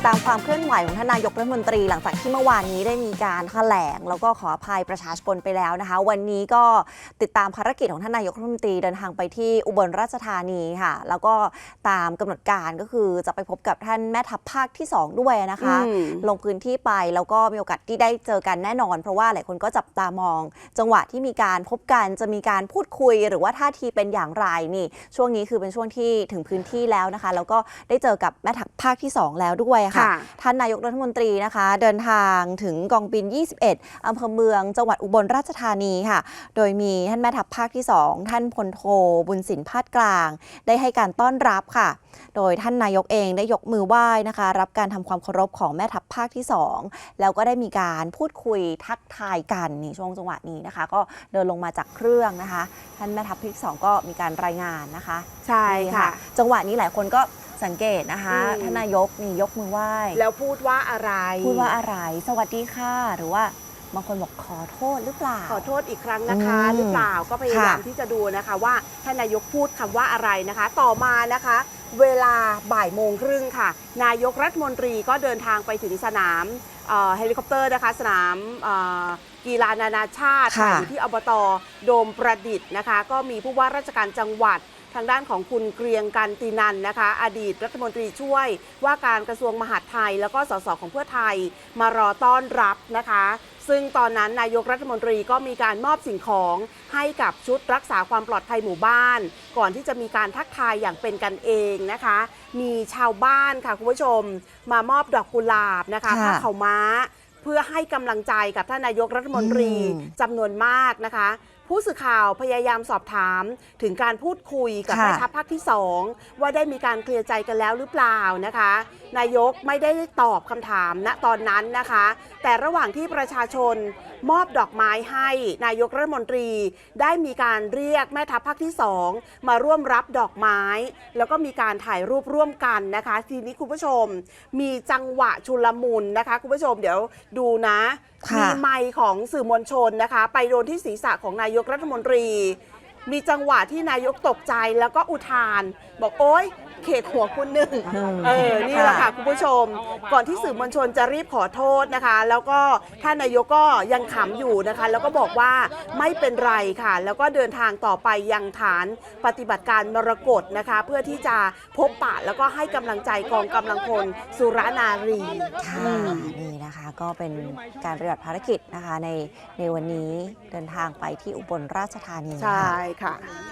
ดตามความเคลื่อนไหวของท่านนายกรัฐมนตรี หลังจากที่เมื่อวานนี้ได้มีการแถลง แล้วก็ขออภัยประชาชนไปแล้วนะคะ วันนี้ก็ติดตามภารกิจของท่านนายกรัฐมนตรีเดินทางไปที่อุบลราชธานีค่ะ แล้วก็ตามกำหนดการก็คือจะไปพบกับท่านแม่ทัพภาคที่ 2 ด้วยนะคะอืมลงพื้นที่ไปแล้วก็มีโอกาสที่ได้เจอกันแน่นอน เพราะว่าหลายคนก็จับตามอง จังหวะที่มีการพบกันจะมีการพูดคุย หรือว่าท่าทีเป็นอย่างไรนี่ ช่วงนี้คือเป็นช่วงที่ถึงพื้นที่แล้วนะคะ แล้วก็ได้เจอกับแม่ทัพภาคที่ 2 แล้วด้วยค่ะค่ะ ท่านนายกรัฐมนตรีนะคะ เดินทางถึงกองบิน 21อำเภอเมืองจังหวัดอุบลราชธานีค่ะ โดยมีท่านแม่ทัพภาคที่ 2 ท่านพลโทบุญสินพาดกลาง ได้ให้การต้อนรับค่ะ โดยท่านนายกเองได้ยกมือไหว้นะคะ รับการทำความเคารพของแม่ทัพภาคที่ 2 แล้วก็ได้มีการพูดคุยทักทายกันนี่ช่วงจังหวะนี้นะคะ ก็เดินลงมาจากเครื่องนะคะ ท่านแม่ทัพภาคที่2ก็มีการรายงานนะคะ ใช่นี่ค่ะ จังหวะนี้หลายคนก็ สังเกตนะคะอืม ท่านนายกนี่ยกมือไหว้แล้วพูดว่าอะไรพูดว่าอะไร สวัสดีค่ะหรือว่าบางคนบอกขอโทษหรือเปล่า ขอโทษอีกครั้งนะคะ อืมหรือเปล่าก็พยายามค่ะที่จะดูนะคะว่าท่านนายกพูดคำว่าอะไรนะคะ ต่อมานะคะ เวลาบ่ายโมงครึ่งค่ะ นายกรัฐมนตรีก็เดินทางไปถึงสนามเอ่อเฮลิคอปเตอร์นะคะ สนามเอ่อกีฬานานาชาติค่ะอยู่ที่อบตโดมประดิษฐ์นะคะ ก็มีผู้ว่าราชการจังหวัด ทางด้านของคุณเกรียงกันตินันนะคะ อดีตรัฐมนตรีช่วยว่าการกระทรวงมหาดไทย แล้วก็สสของเพื่อไทยมารอต้อนรับนะคะ ซึ่งตอนนั้นนายกรัฐมนตรีก็มีการมอบสิ่งของให้กับชุดรักษาความปลอดภัยหมู่บ้าน ก่อนที่จะมีการทักทายอย่างเป็นกันเองนะคะ มีชาวบ้านค่ะคุณผู้ชม มามอบดอกกุหลาบนะคะค่ะผ้าขาวม้าเพื่อให้กำลังใจกับท่านนายกรัฐมนตรีอืมจำนวนมากนะคะ ผู้สื่อข่าวพยายามสอบถามถึงการพูดคุยกับค่ะ แม่ทัพภาคที่ 2 ว่าได้มีการเคลียร์ใจกันแล้วหรือเปล่านะคะ นายกไม่ได้ตอบคำถามณตอนนั้นนะคะ แต่ระหว่างที่ประชาชนมอบดอกไม้ให้นายกรัฐมนตรี ได้มีการเรียกแม่ทัพภาคที่ 2 มาร่วมรับดอกไม้ แล้วก็มีการถ่ายรูปร่วมกันนะคะ ทีนี้คุณผู้ชม มีจังหวะชุลมุนนะคะ คุณผู้ชมเดี๋ยวดูนะ ค่ะ มีไมค์ของสื่อมวลชนนะคะ ไปโดนที่ศีรษะของนายกรัฐมนตรี มีจังหวะที่นายกตกใจแล้วก็อุทาน บอกโอ๊ย เขกหัวคุณหนึ่งอืมเออนี่แหละค่ะค่ะคุณผู้ชม ก่อนที่สื่อมวลชนจะรีบขอโทษนะคะ แล้วก็ท่านนายกก็ยังขำอยู่นะคะ แล้วก็บอกว่าไม่เป็นไรค่ะ แล้วก็เดินทางต่อไปยังฐานปฏิบัติการมรกตนะคะ เพื่อที่จะพบปะแล้วก็ให้กำลังใจกองกำลังพลสุรนารี ค่ะอืมนี่นะคะก็เป็นการปฏิบัติภารกิจนะคะในในวันนี้เดินทางไปที่อุบลราชธานีใช่ค่ะค่ะ